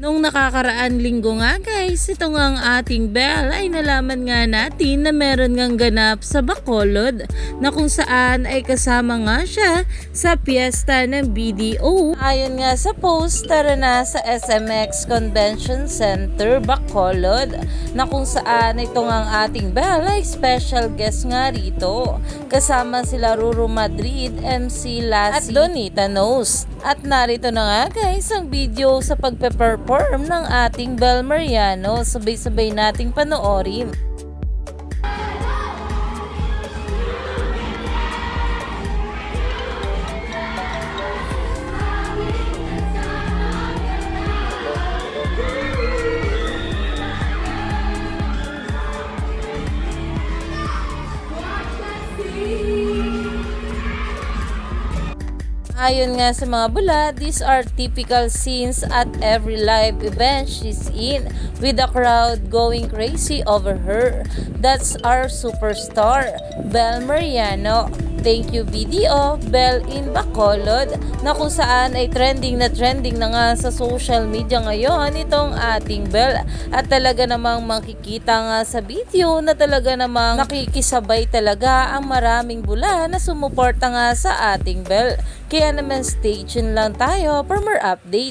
Nung nakakaraan linggo nga guys, ito nga ang ating Belle ay nalaman nga natin na meron ngang ganap sa Bacolod na kung saan ay kasama nga siya sa piyesta ng BDO. Ayon nga sa post, tara na sa SMX Convention Center, Bacolod na kung saan ito nga ang ating Belle ay special guest nga rito. Kasama sila Ruru Madrid, MC Lassie at Donita Knows. At narito na nga guys ang video sa pagpe-perform ng ating Bel Mariano. Sabay-sabay nating panoorin. Ayon nga sa mga bula, these are typical scenes at every live event she's in with the crowd going crazy over her. That's our superstar, Bel Mariano. Thank you video, Bell in Bacolod, na kung saan ay trending na trending na nga sa social media ngayon itong ating Bell. At talaga namang makikita nga sa video na talaga namang nakikisabay talaga ang maraming bula na sumuporta nga sa ating Bell. Kaya naman stay tuned lang tayo for more update.